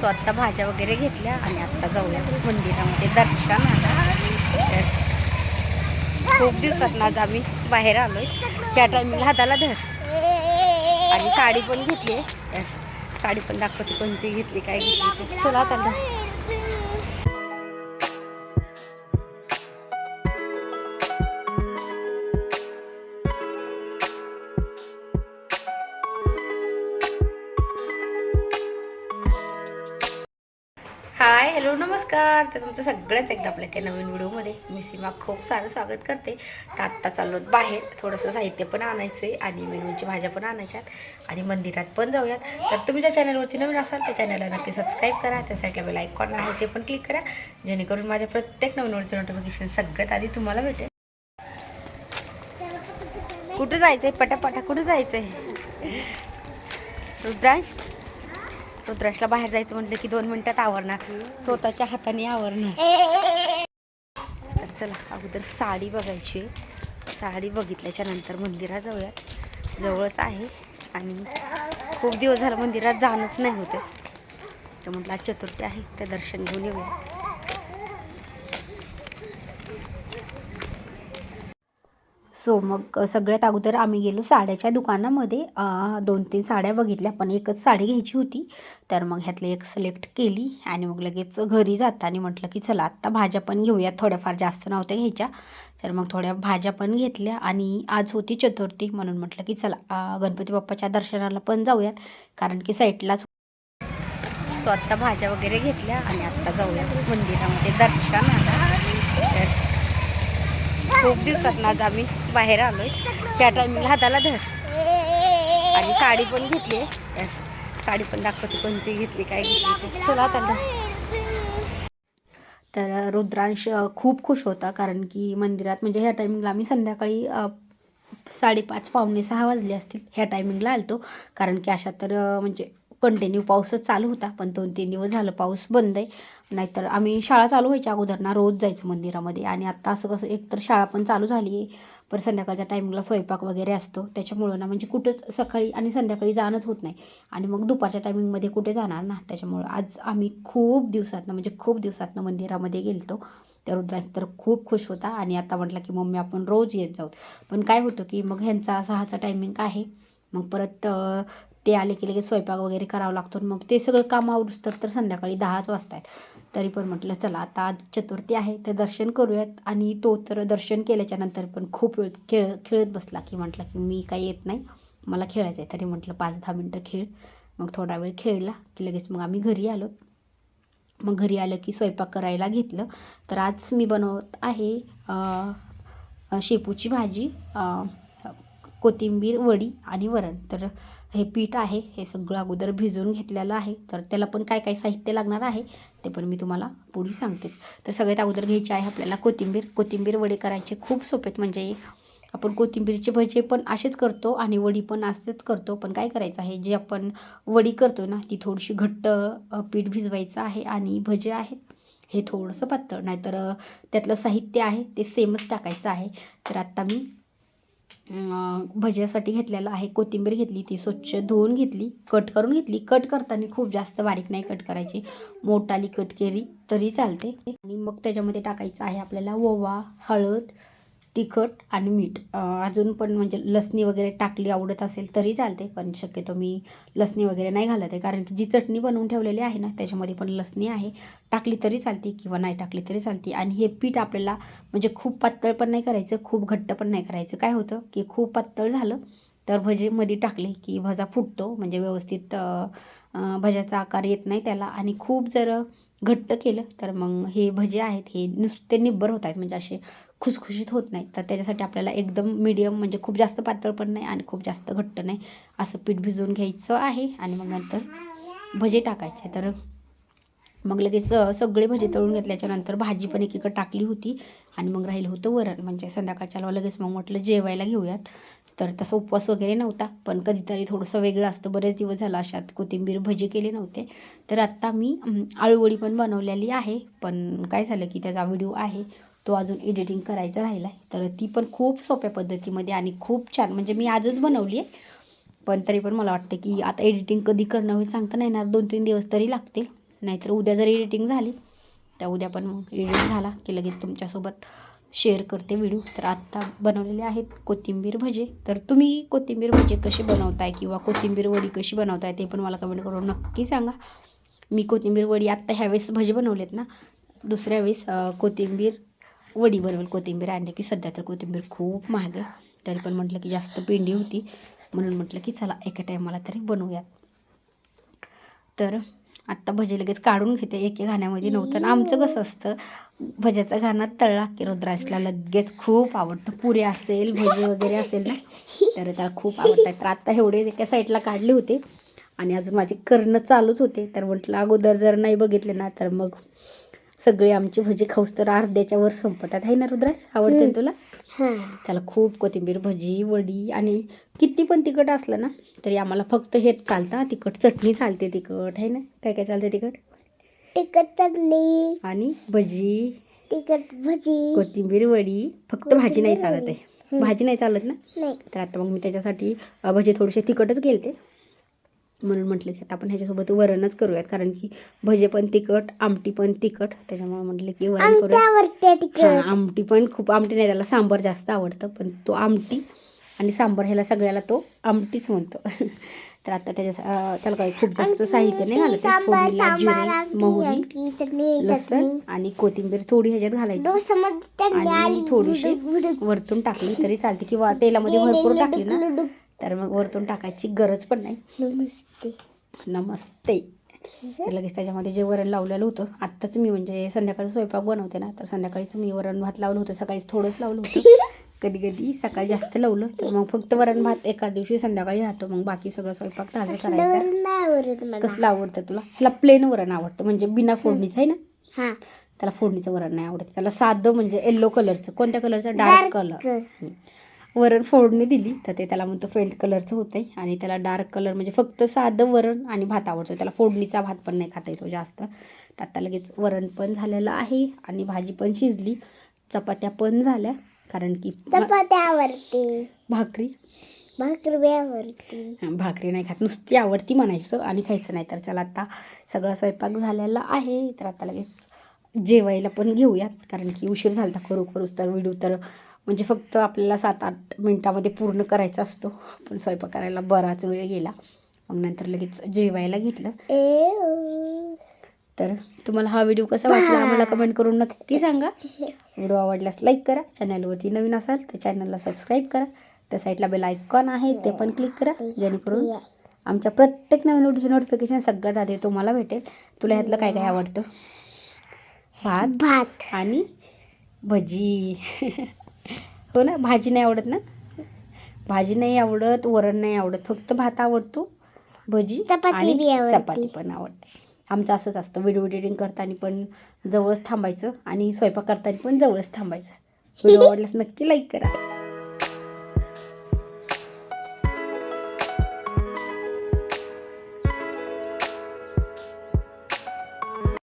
स्वतः भाज्या वगैरे घेतल्या आणि आत्ता जाऊया मंदिरामध्ये दर्शन आला खूप दिवसात आज आम्ही बाहेर आलोय. त्या टायमिंगला हाताला धर. आणि साडी पण घेतली साडी पण दाखवते कोणती घेतली काय घेतली चला आता हाय हॅलो नमस्कार. तर तुमचं सगळ्यांच एकदा आपल्या काही नवीन व्हिडिओमध्ये मी सीमा खूप सारं स्वागत करते. तर आत्ता चाललो बाहेर थोडंसं साहित्य पण आणायचं आहे आणि मेनूची भाज्या पण आणायच्यात आणि मंदिरात पण जाऊयात. तर तुम्ही ज्या चॅनलवरती नवीन असाल त्या चॅनलला नक्की सबस्क्राईब करा त्यासाठी बेल आयकॉन आहे ते पण क्लिक करा जेणेकरून माझ्या प्रत्येक नवीन व्हिडिओचं नोटिफिकेशन सगळ्यात आधी तुम्हाला भेटेल. कुठं जायचंय? पटापटा कुठं जायचंय? रुद्रांश? रुद्राशला बाहेर जायचं म्हटलं की दोन मिनिटात आवरणार. स्वतःच्या हाताने आवरणार. तर चला अगोदर साडी बघायची आहे. साडी बघितल्याच्या नंतर मंदिरात जाऊयात. जवळच आहे आणि खूप दिवस झालं मंदिरात जाणंच नाही होतं. तर म्हटलं आज चतुर्थी आहे तर दर्शन घेऊन येऊया सो मग सगळ्यात अगोदर आम्ही गेलो साड्याच्या दुकानामध्ये. दोन तीन साड्या बघितल्या पण एकच साडी घ्यायची होती. तर मग ह्यातली एक सिलेक्ट केली आणि मग लगेच घरी जाताना म्हटलं की चला आत्ता भाज्या पण घेऊयात. थोड्याफार जास्त नव्हत्या घ्यायच्या. तर मग थोड्या भाज्या पण घेतल्या आणि आज होती चतुर्थी म्हणून म्हटलं की चला गणपती बाप्पाच्या दर्शनाला पण जाऊयात. कारण की साईडलाच आत्ता भाज्या वगैरे घेतल्या आणि आत्ता जाऊयात मंदिरामध्ये दर्शन तर खूप दिवसात आज आम्ही बाहेर आलोय. त्या टायमिंगला हाताला धर. आणि साडी पण घेतली. साडी पण दाखवते कोणती घेतली काय घेतली चला आता तर रुद्रांश खूप खुश होता कारण की मंदिरात म्हणजे ह्या टायमिंगला आम्ही संध्याकाळी साडेपाच पावणे सहा वाजले असतील. ह्या टायमिंगला आलतो. कारण की अशा तर म्हणजे कंटिन्यू पाऊसच चालू होता पण दोन तीन दिवस झालं पाऊस बंद आहे. नाहीतर आम्ही शाळा चालू व्हायच्या अगोदर ना रोज जायचो मंदिरामध्ये आणि आत्ता असं कसं एकतर शाळा पण चालू झाली आहे पर संध्याकाळच्या टायमिंगला स्वयंपाक वगैरे असतो. त्याच्यामुळं ना म्हणजे कुठंच सकाळी आणि संध्याकाळी जाणंच होत नाही. आणि मग दुपारच्या टायमिंगमध्ये कुठे जाणार ना? त्याच्यामुळं आज आम्ही खूप दिवसातनं म्हणजे खूप दिवसातनं मंदिरामध्ये गेलतो. त्या रुद्राज तर खूप खुश होता आणि आता म्हटलं की मम्मी आपण रोज येत जाऊ. पण काय होतं की मग ह्यांचा सहाचा टायमिंग आहे. मग परत ते आले की लगेच स्वयंपाक वगैरे करावा लागतो मग ते सगळं काम आवडूस्तर तर संध्याकाळी दहाच वाजता आहेत तरी पण म्हटलं चला आता आज चतुर्थी आहे तर दर्शन करूयात. आणि तो तर दर्शन केल्याच्यानंतर पण खूप वेळ खेळ खेळत बसला की म्हटलं की मी काही येत नाही मला खेळायचं आहे तरी म्हटलं पाच दहा मिनटं खेळ. मग थोडा वेळ खेळला की लगेच मग आम्ही घरी आलो. मग घरी आलं की स्वयंपाक करायला घेतलं. तर आज मी बनवत आहे शेपूची भाजी कोथिंबीर वडी आणि वरण. तर हे पीठ आहे हे सगळं अगोदर भिजवून घेतलेलं आहे. तर त्याला पण काय काय साहित्य लागणार आहे ते पण मी तुम्हाला पुढे सांगतेच तर सगळ्यात अगोदर घ्यायचे आहे आपल्याला कोथिंबीर. कोथिंबीर वडे करायचे खूप सोपेत म्हणजे आपण कोथिंबीरचे भजे पण असेच करतो आणि वडी पण असेच करतो. पण काय करायचं आहे जे आपण वडी करतो ना ती थोडीशी घट्ट पीठ भिजवायचं आहे आणि भजे आहेत हे थोडंसं पातळ. नाहीतर त्यातलं साहित्य आहे ते सेमच टाकायचं आहे. तर आत्ता मी भज्यासाठी घेतलेलं आहे. कोथिंबीर घेतली ती स्वच्छ धुवून घेतली कट करून घेतली. कट करताना खूप जास्त बारीक नाही कट करायची. मोठाली कट केली तरी चालते. आणि मग त्याच्यामध्ये टाकायचं आहे आपल्याला ओवा हळद तिखट आणि मीठ. अजून पण म्हणजे लसणी वगैरे टाकली आवडत असेल तरी चालते पण शक्यतो मी लसणी वगैरे नाही घालत आहे. कारण की जी चटणी बनवून ठेवलेली आहे ना त्याच्यामध्ये पण लसणी आहे. टाकली तरी चालते किंवा नाही टाकली तरी चालते आणि हे पीठ आपल्याला म्हणजे खूप पातळ पण नाही करायचं खूप घट्ट पण नाही करायचं. काय होतं की खूप पातळ झालं तर भजे मध्ये टाकले की भजा फुटतो म्हणजे व्यवस्थित भज्याचा आकार येत नाही त्याला. आणि खूप जर घट्ट केलं तर मग हे भजे आहेत हे नुसते निब्बर होत आहेत. म्हणजे असे खुसखुशीत होत नाहीत. तर त्याच्यासाठी आपल्याला एकदम मीडियम म्हणजे खूप जास्त पातळ पण नाही आणि खूप जास्त घट्ट नाही. असं पीठ भिजवून घ्यायचं आहे आणि मग नंतर भजे टाकायचे. तर मग लगेच सगळे भजे तळून घेतल्याच्यानंतर भाजी पण एकीकडे टाकली होती आणि मग राहिलं होतं वरण. म्हणजे संध्याकाळच्या लगेच मग म्हटलं जेवायला घेऊयात. तर तसा उपवास वगैरे नव्हता. पण कधीतरी थोडंसं वेगळं असतं. बरेच दिवस झाला अशात कोथिंबीर भजी केले नव्हते. तर आत्ता मी आळूवडी पण बनवलेली आहे. पण काय झालं की त्याचा व्हिडिओ आहे. तो अजून एडिटिंग करायचा राहिला आहे तर ती पण खूप सोप्या पद्धतीमध्ये आणि खूप छान. म्हणजे मी आजच बनवली आहे. पण तरी पण मला वाटतं की आता एडिटिंग कधी करणं होईल सांगता नाही येणार. दोन तीन दिवस तरी लागतील. नाहीतर उद्या जर एडिटिंग झाली तर उद्या पण मग एडिट झाला की लगेच तुमच्यासोबत शेअर करते व्हिडिओ. तर आत्ता बनवलेले आहेत कोथिंबीर भजे. तर तुम्ही कोथिंबीर भजे कसे बनवताय किंवा कोथिंबीर वडी कशी बनवताय ते पण मला कमेंट करून नक्की सांगा. मी कोथिंबीर वडी आत्ता ह्यावेळेस भजे बनवलेत ना. दुसऱ्या वेळेस कोथिंबीर वडी बनवेल. कोथिंबीर आणली की सध्या तर कोथिंबीर खूप महाग आहे तरी पण म्हटलं की जास्त पेंडी होती. म्हणून म्हटलं की चला एका टायमाला तरी बनवूयात. तर आत्ता भजे लगेच काढून घेते. एके घाण्यामध्ये नव्हतं आणि आमचं कसं असतं भज्याचा घाणा तळला की रुद्रांशला लगेच खूप आवडतं. पुरे असेल भजी वगैरे असेल ना तर त्याला खूप आवडतात. तर आत्ता एवढे एका साईडला काढले होते आणि अजून माझे करणं चालूच होते. तर म्हटलं अगोदर जर नाही बघितले ना तर मग सगळे आमची भजी खाऊस तर अर्ध्याच्या वर संपतात. आहे ना रुद्राज आवडते तुला? हां. त्याला खूप कोथिंबीर भजी वडी आणि किती पण तिखट असलं ना तरी आम्हाला फक्त हेच चालतं. हा, तिखट चटणी चालते तिखट. आहे ना? काय काय चालते तिखट? तिखट चटणी आणि भजी. तिखट भजी कोथिंबीर वडी. फक्त भाजी नाही चालत आहे. भाजी नाही चालत ना? नाही. तर आता मग मी त्याच्यासाठी भजी थोडेसे तिखटच गेलते म्हणून म्हटलं की आता आपण ह्याच्यासोबत वरणच करूयात. कारण की भजे पण तिखट आमटी पण तिखट. त्याच्यामुळे म्हटलं की वरण करूया हां आमटी पण खूप आमटी नाही त्याला सांबार जास्त आवडतं. पण तो आमटी आणि सांबार ह्याला सगळ्याला तो आमटीच म्हणतो. तर आता त्याच्या त्याला काही खूप जास्त साहित्य नाही सांबार फोडणीला जिरे मोहरी लसण आणि कोथिंबीर थोडी ह्याच्यात घालायची. आणि थोडीशी वरतून टाकली तरी चालते. किंवा तेलामध्ये भरपूर टाकली ना तर मग वरतून टाकायची गरज पण नाही. नमस्ते. नमस्ते. तर लगेच त्याच्यामध्ये जे वरण लावलेलं होतं आत्ताच मी म्हणजे संध्याकाळी स्वयंपाक बनवते ना तर संध्याकाळीच मी वरण भात लावलं होतं सकाळीच थोडंच लावलं होतं. कधी कधी सकाळी जास्त लावलं तर मग फक्त वरण भात एका दिवशी संध्याकाळी राहतो. मग बाकी सगळं स्वयंपाक ताजा करायचा. कसलं आवडतं तुला? ह्याला प्लेन वरण आवडतं. म्हणजे बिना फोडणीचं आहे ना? हा. त्याला फोडणीचं वरण नाही आवडत. त्याला साधं म्हणजे येल्लो कलरचं कोणत्या कलरचं डार्क कलर वरण फोडणी दिली तर ते त्याला म्हणतो फेंट कलरचं होतं आणि त्याला डार्क कलर म्हणजे फक्त साधं वरण आणि भात आवडतो. त्याला फोडणीचा भात पण नाही खाता येतो जास्त. तर आता लगेच वरण पण झालेलं आहे आणि भाजी पण शिजली. चपात्या पण झाल्या. कारण की म- चपाती आवडते. भाकरी? भाकरी आवडते. भाकरी नाही खात. नुसती आवडती म्हणायचं आणि खायचं नाही. तर चला आता सगळा स्वयंपाक झालेला आहे. तर आता लगेच जेवायला पण घेऊयात. कारण की उशीर झाला होता करू करूच. तर व्हिडिओ तर म्हणजे फक्त आपल्याला सात आठ मिनटामध्ये पूर्ण करायचा असतो. पण स्वयंपाक करायला बराच वेळ गेला. मग नंतर लगेच जेवायला घेतलं. तर तुम्हाला हा व्हिडिओ कसा वाटला आम्हाला कमेंट करून नक्की सांगा. व्हिडिओ आवडल्यास लाईक करा. चॅनलवरती नवीन असाल तर चॅनलला सबस्क्राईब करा. त्या साईडला बेल आयकॉन आहे ते पण क्लिक करा. जेणेकरून आमच्या प्रत्येक नवीन व्हिडिओचं नोटिफिकेशन सगळ्यात आधी तुम्हाला भेटेल. तुला ह्यातलं काय काय आवडतं? भात भात. आणि भजी. हो ना? भाजी नाही आवडत ना? भाजी नाही आवडत वरण नाही आवडत. फक्त भात आवडतो भजी आणि. चपाती पण आवडते. आमचं असंच असतं. व्हिडिओ एडिटिंग करताना पण जवळच थांबायचं आणि स्वयंपाक करताना पण जवळच थांबायचं. व्हिडिओ आवडल्यास नक्की लाईक करा.